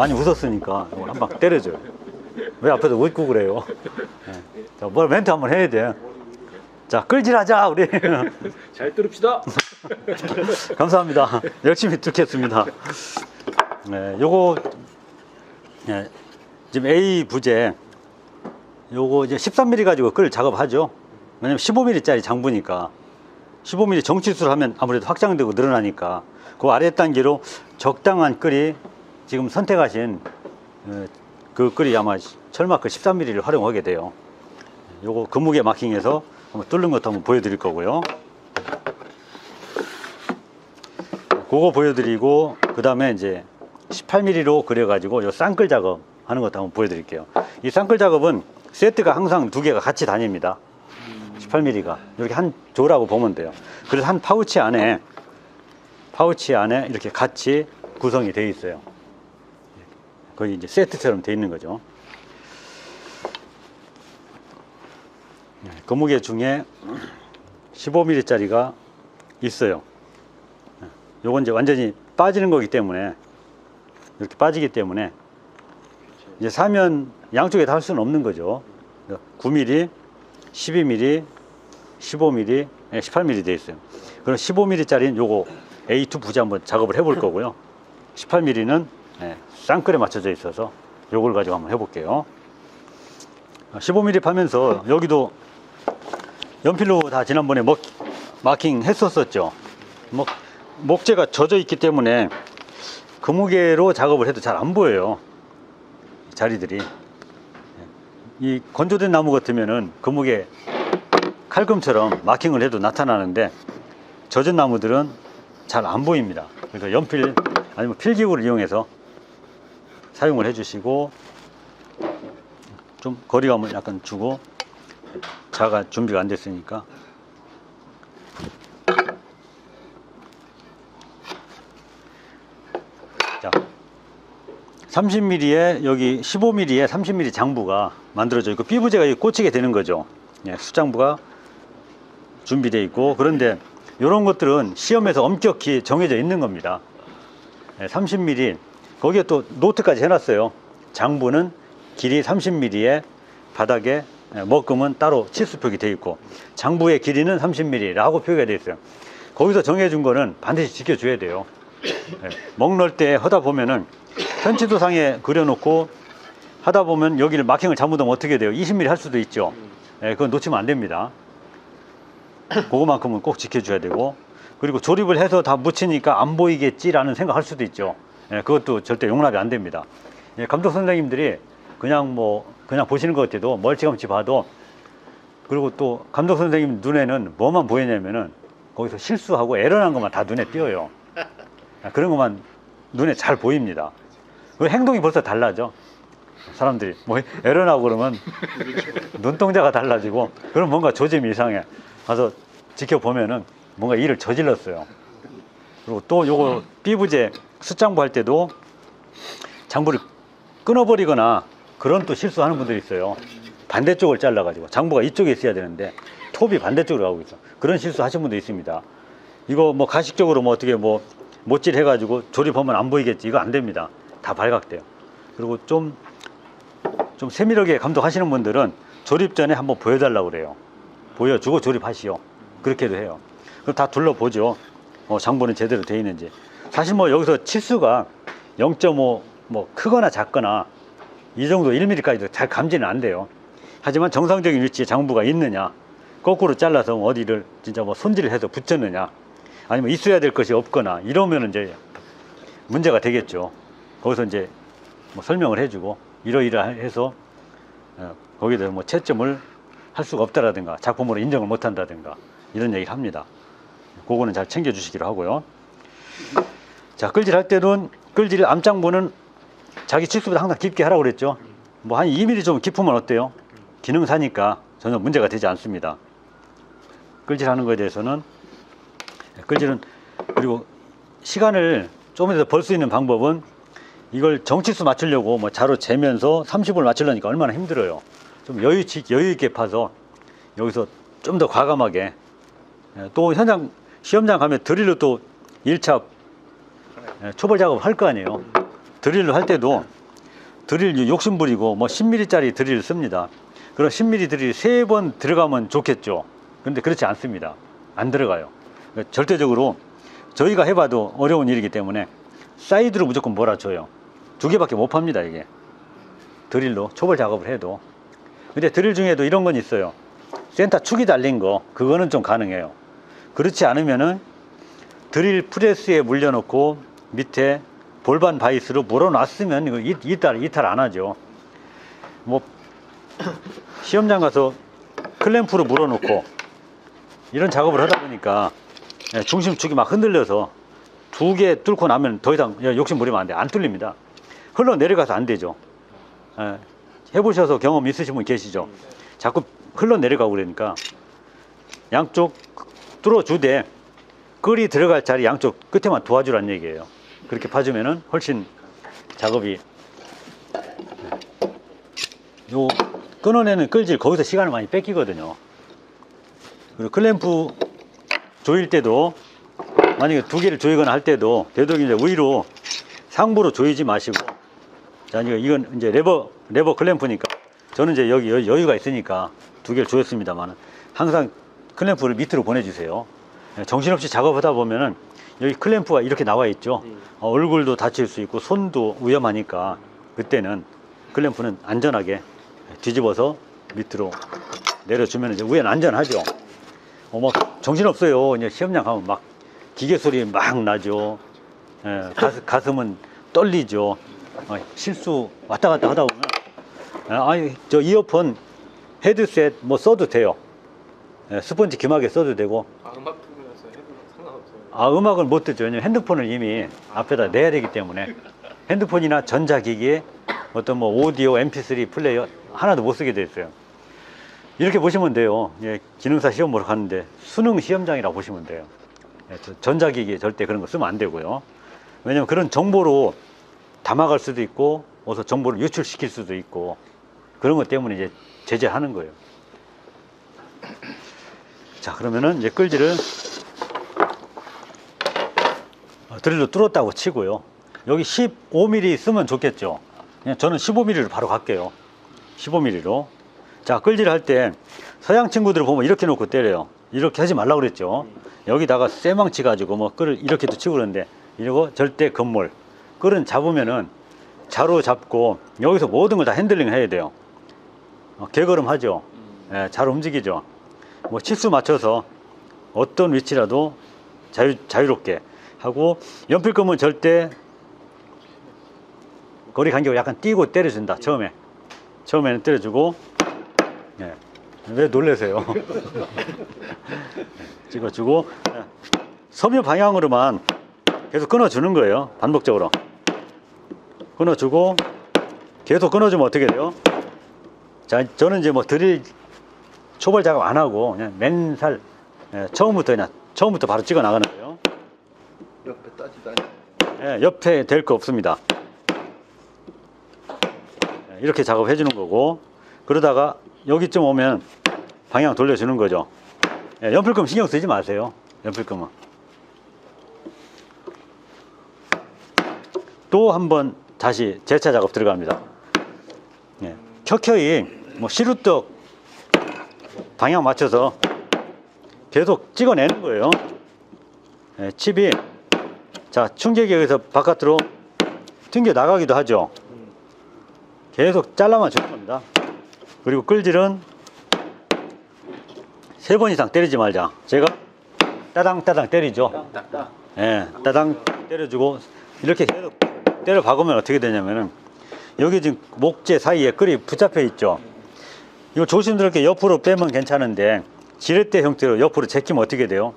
많이 웃었으니까 한 방 때려줘요. 왜 앞에서 웃고 그래요? 예. 자, 뭘 멘트 한번 해야 돼. 자, 끌질하자 우리. 잘 뚫읍시다. 감사합니다. 열심히 뚫겠습니다. 네, 요거 예, 지금 A 부재 요거 이제 13mm 가지고 끌 작업하죠. 왜냐면 15mm짜리 장부니까 15mm 정치수를 하면 아무래도 확장되고 늘어나니까 그 아래 단계로 적당한 끌이 지금 선택하신 어, 그 끌이 아마 철마크 13mm를 활용하게 돼요. 요거 근무계 마킹해서 한번 뚫는 것도 한번 보여드릴 거고요. 그거 보여드리고 그 다음에 이제 18mm로 그려가지고 요 쌍끌 작업 하는 것도 한번 보여드릴게요. 이 쌍끌 작업은 세트가 항상 두 개가 같이 다닙니다. 18mm가 이렇게 한 조라고 보면 돼요. 그래서 한 파우치 안에 파우치 안에 이렇게 같이 구성이 되어 있어요. 거의 이제 세트처럼 되어 있는 거죠. 네, 거무게 중에 15mm짜리가 있어요. 요건 이제 완전히 빠지는 거기 때문에 이렇게 빠지기 때문에 이제 사면 양쪽에 다 할 수는 없는 거죠. 9mm, 12mm, 15mm, 18mm 돼 있어요. 그럼 15mm짜리는 요거 A2 부지 한번 작업을 해볼 거고요. 18mm는 쌍끌에 맞춰져 있어서 요걸 가지고 한번 해볼게요. 15mm 파면서 여기도 연필로 다 지난번에 먹, 마킹 했었었죠. 뭐 목재가 젖어 있기 때문에 그 무게로 작업을 해도 잘 안 보여요. 자리들이. 이 건조된 나무 같으면은 그 무게 칼금처럼 마킹을 해도 나타나는데 젖은 나무들은 잘 안 보입니다. 그래서 연필 아니면 필기구를 이용해서 사용을 해주시고 좀 거리감을 약간 주고 자가 준비가 안 됐으니까. 자 30mm에 여기 15mm에 30mm 장부가 만들어져 있고 여기 꽂히게 되는 거죠. 예, 수장부가 준비되어 있고 그런데 이런 것들은 시험에서 엄격히 정해져 있는 겁니다. 예, 30mm 거기에 또 노트까지 해놨어요 장부는 길이 30mm에 바닥에 예, 먹금은 따로 치수 표기 되어 있고 장부의 길이는 30mm라고 표기가 되어 있어요 거기서 정해준 거는 반드시 지켜줘야 돼요 예, 먹 넣을 때 하다 보면은 편지도상에 그려놓고 하다 보면 여기를 마킹을 잘못하면 어떻게 돼요? 20mm 할 수도 있죠. 예, 그건 놓치면 안 됩니다. 그거만큼은 꼭 지켜줘야 되고 그리고 조립을 해서 다 묻히니까 안 보이겠지라는 생각할 수도 있죠. 예, 그것도 절대 용납이 안 됩니다. 예, 감독 선생님들이 그냥 뭐 그냥 보시는 것 같아도 멀찌감치 봐도 그리고 또 감독 선생님 눈에는 뭐만 보이냐면은 거기서 실수하고 에러난 것만 다 눈에 띄어요. 아, 그런 것만 눈에 잘 보입니다. 그 행동이 벌써 달라져. 사람들이 뭐 에러나고 그러면 눈동자가 달라지고 그럼 뭔가 조짐이 이상해. 가서 지켜보면은 뭔가 일을 저질렀어요. 그리고 또 요거 삐부제 숫장부 할 때도 장부를 끊어버리거나 그런 또 실수하는 분들이 있어요. 반대쪽을 잘라가지고 장부가 이쪽에 있어야 되는데 톱이 반대쪽으로 가고 있어. 그런 실수 하신 분도 있습니다. 이거 뭐 가식적으로 뭐 어떻게 뭐 못질 해가지고 조립하면 안 보이겠지. 이거 안 됩니다. 다 발각돼요. 그리고 좀, 좀 세밀하게 감독하시는 분들은 조립 전에 한번 보여달라고 그래요. 보여주고 조립하시오. 그렇게도 해요. 그럼 다 둘러보죠. 어, 장부는 제대로 돼 있는지. 사실 뭐 여기서 치수가 0.5 뭐 크거나 작거나 이 정도 1mm까지도 잘 감지는 안 돼요. 하지만 정상적인 위치에 장부가 있느냐, 거꾸로 잘라서 어디를 진짜 뭐 손질을 해서 붙였느냐, 아니면 있어야 될 것이 없거나 이러면 이제 문제가 되겠죠. 거기서 이제 뭐 설명을 해주고 이러이러해서 어, 거기에 뭐 채점을 할 수가 없다라든가 작품으로 인정을 못한다든가 이런 얘기를 합니다. 그거는 잘 챙겨 주시기로 하고요. 자 끌질할 때는 끌질 암장부는 자기 치수보다 항상 깊게 하라고 그랬죠. 뭐 한 2mm 좀 깊으면 어때요? 기능사니까 전혀 문제가 되지 않습니다. 끌질하는 것에 대해서는 끌질은 그리고 시간을 조금 더벌수 있는 방법은 이걸 정치수 맞추려고 뭐 자로 재면서 30을 맞추려니까 얼마나 힘들어요. 좀 여유, 여유 있게 파서 여기서 좀 더 과감하게 예, 또 현장 시험장 가면 드릴로 또 1차 예, 초벌 작업 할 거 아니에요. 드릴을 할 때도 드릴 욕심 부리고 뭐 10mm짜리 드릴을 씁니다. 그럼 10mm 드릴이 세번 들어가면 좋겠죠. 근데 그렇지 않습니다. 안 들어가요. 절대적으로 저희가 해봐도 어려운 일이기 때문에 사이드로 무조건 몰아줘요. 두 개밖에 못 팝니다, 이게. 드릴로 초벌 작업을 해도. 근데 드릴 중에도 이런 건 있어요. 센터 축이 달린 거, 그거는 좀 가능해요. 그렇지 않으면은 드릴 프레스에 물려놓고 밑에 볼반 바이스로 물어놨으면 이거 이- 이탈, 이탈 안 하죠. 뭐, 시험장 가서 클램프로 물어놓고 이런 작업을 하다 보니까 예, 중심축이 막 흔들려서 두 개 뚫고 나면 더 이상 야, 욕심 부리면 안 돼. 안 뚫립니다. 흘러 내려가서 안 되죠. 예, 해보셔서 경험 있으신 분 계시죠? 자꾸 흘러 내려가고 그러니까 양쪽 뚫어주되 끌이 들어갈 자리 양쪽 끝에만 도와주란 얘기예요. 그렇게 봐주면은 훨씬 작업이 요 끊어내는 끌질 거기서 시간을 많이 뺏기거든요. 그리고 클램프 조일 때도 만약에 두 개를 조이거나 할 때도 되도록이면 이제 위로 상부로 조이지 마시고 자 이건 이제 레버 레버 클램프니까 저는 이제 여기 여- 여유가 있으니까 두 개를 조였습니다만 항상 클램프를 밑으로 보내주세요. 예, 정신없이 작업하다 보면은 여기 클램프가 이렇게 나와 있죠. 어, 얼굴도 다칠 수 있고 손도 위험하니까 그때는 클램프는 안전하게 뒤집어서 밑으로 내려주면 이제 위에는 안전하죠. 어, 막 정신없어요. 이제 시험장 가면 막 기계 소리 막 나죠. 예, 가슴, 가슴은 떨리죠. 어, 실수 왔다 갔다 하다 보면, 아, 아니, 저 이어폰 헤드셋 뭐 써도 돼요. 예, 스펀지 귀마개 써도 되고, 아, 음악 틀면서 해도 상관없어요. 아, 음악을 못 듣죠. 왜냐면 핸드폰을 이미 앞에다 내야 되기 때문에. 핸드폰이나 전자기기에 어떤 뭐 오디오, mp3 플레이어 하나도 못 쓰게 돼 있어요. 이렇게 보시면 돼요. 예, 기능사 시험 보러 가는데 수능 시험장이라고 보시면 돼요. 예, 저- 전자기기에 절대 그런 거 쓰면 안 되고요. 왜냐면 그런 정보로 담아갈 수도 있고, 어서 정보를 유출시킬 수도 있고, 그런 것 때문에 이제 제재하는 거예요. 자, 그러면은 이제 끌지를 어, 드릴로 뚫었다고 치고요. 여기 15mm 쓰면 좋겠죠. 그냥 저는 15mm로 바로 갈게요. 15mm로. 자, 끌질 할 때 서양 친구들 보면 이렇게 놓고 때려요. 이렇게 하지 말라고 그랬죠. 여기다가 쇠망치 가지고 뭐 끌을 이렇게도 치고 그러는데 이러고 절대 건물. 끌은 잡으면은 자로 잡고 여기서 모든 걸 다 핸들링 해야 돼요. 어, 개걸음 하죠. 예, 잘 움직이죠. 뭐 치수 맞춰서 어떤 위치라도 자유, 자유롭게 하고 연필금은 절대 거리 간격을 약간 띄고 때려준다 처음에. 처음에는 때려주고. 예. 왜 놀래세요? 예, 찍어주고. 예. 섬유 방향으로만 계속 끊어주는 거예요 반복적으로. 끊어주고. 계속 끊어주면 어떻게 돼요? 자 저는 이제 뭐 드릴 초벌 작업 안 하고 그냥 맨살 예, 처음부터 그냥 처음부터 바로 찍어 나가는 거예요 옆에 따지다니. 예, 옆에 될 거 없습니다. 예, 이렇게 작업해 주는 거고 그러다가 여기쯤 오면 방향 돌려주는 거죠. 예, 연필금 신경 쓰지 마세요. 연필금은. 또 한 번 다시 재차 작업 들어갑니다. 예, 켜켜이 뭐 시루떡 방향 맞춰서 계속 찍어내는 거예요. 예, 칩이 자, 충격이 여기서 바깥으로 튕겨 나가기도 하죠. 계속 잘라만 주는 겁니다. 그리고 끌질은 세 번 이상 때리지 말자. 제가 따당 따당 때리죠. 예, 따당 때려주고 이렇게 계속 때려 박으면 어떻게 되냐면은 여기 지금 목재 사이에 끌이 붙잡혀 있죠. 이거 조심스럽게 옆으로 빼면 괜찮은데 지렛대 형태로 옆으로 제끼면 어떻게 돼요?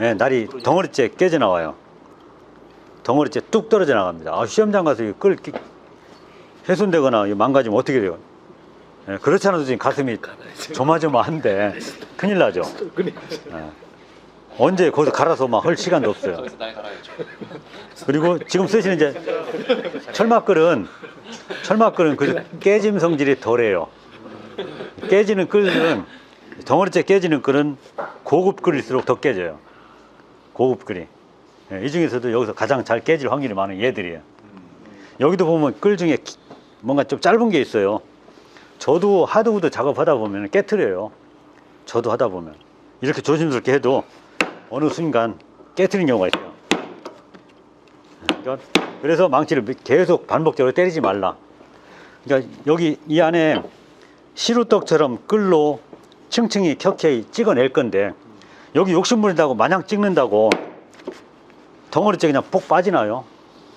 예, 날이 덩어리째 깨져 나와요. 덩어리째 뚝 떨어져 나갑니다. 아, 시험장 가서 끌 끼- 훼손되거나 망가지면 어떻게 돼요? 예, 그렇지 않아도 지금 가슴이 조마조마한데 큰일 나죠. 근데 언제 거기서 갈아서 막할 시간도 없어요. 그리고 지금 쓰시는 이제 철막끌은 철막끌은 그 깨짐 성질이 덜해요. 깨지는 끌은 덩어리째 깨지는 끌은 고급 끌일수록 더 깨져요. 고급 끌이. 예, 이 중에서도 여기서 가장 잘 깨질 확률이 많은 얘들이에요. 여기도 보면 끌 중에 기- 뭔가 좀 짧은 게 있어요. 저도 하드우드 작업하다 보면 깨트려요. 저도 하다 보면 이렇게 조심스럽게 해도 어느 순간 깨트리는 경우가 있어요. 그러니까 그래서 망치를 계속 반복적으로 때리지 말라. 그러니까 여기 이 안에 시루떡처럼 끌로 층층이 켜켜이 찍어낼 건데 여기 욕심 부린다고 마냥 찍는다고 덩어리째 그냥 폭 빠지나요?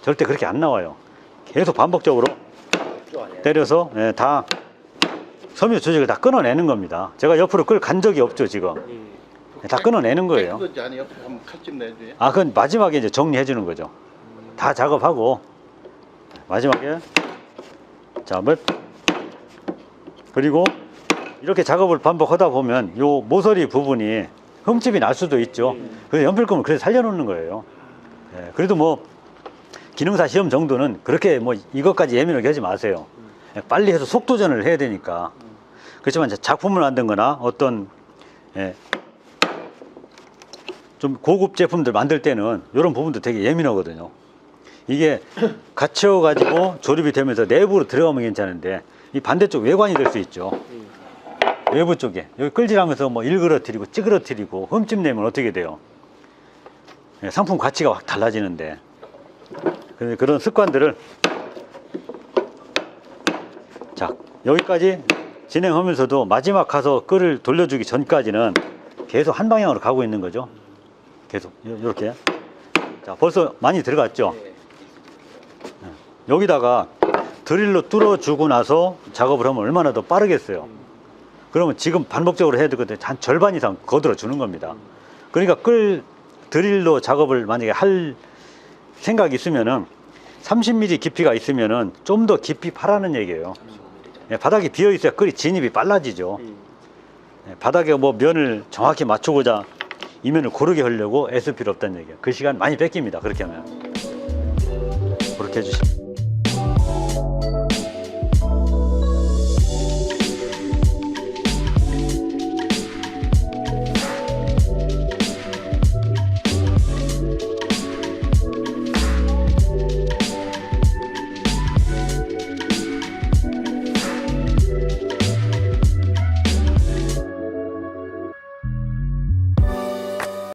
절대 그렇게 안 나와요. 계속 반복적으로 때려서 예, 다 섬유 조직을 다 끊어내는 겁니다. 제가 옆으로 끌 간 적이 없죠 지금. 예, 다 끊어내는 거예요. 칼집 내줘요. 아, 그건 마지막에 이제 정리해 주는 거죠. 다 작업하고 마지막에 자, 몇 그리고 이렇게 작업을 반복하다 보면 요 모서리 부분이 흠집이 날 수도 있죠. 그래서 연필금을 그래서 살려놓는 거예요. 예, 그래도 뭐 기능사 시험 정도는 그렇게 뭐 이것까지 예민하게 하지 마세요. 예, 빨리 해서 속도전을 해야 되니까. 그렇지만 작품을 만든 거나 어떤 예, 좀 고급 제품들 만들 때는 이런 부분도 되게 예민하거든요. 이게 갇혀 가지고 조립이 되면서 내부로 들어가면 괜찮은데 이 반대쪽 외관이 될 수 있죠. 외부 쪽에 여기 끌질하면서 뭐 일그러뜨리고 찌그러뜨리고 흠집 내면 어떻게 돼요? 예, 상품 가치가 확 달라지는데 그런 습관들을 자 여기까지 진행하면서도 마지막 가서 끌을 돌려주기 전까지는 계속 한 방향으로 가고 있는 거죠. 계속 이렇게 자 벌써 많이 들어갔죠. 여기다가 드릴로 뚫어주고 나서 작업을 하면 얼마나 더 빠르겠어요. 그러면 지금 반복적으로 해야 되거든요. 한 절반 이상 거들어 주는 겁니다. 그러니까 끌 드릴로 작업을 만약에 할 생각이 있으면은 30mm 깊이가 있으면은 좀 더 깊이 파라는 얘기예요. 예, 바닥이 비어 있어야 끌이 진입이 빨라지죠. 예, 바닥에 뭐 면을 정확히 맞추고자 이 면을 고르게 하려고 애쓸 필요 없다는 얘기예요. 그 시간 많이 뺏깁니다. 그렇게 하면 그렇게 해주시면.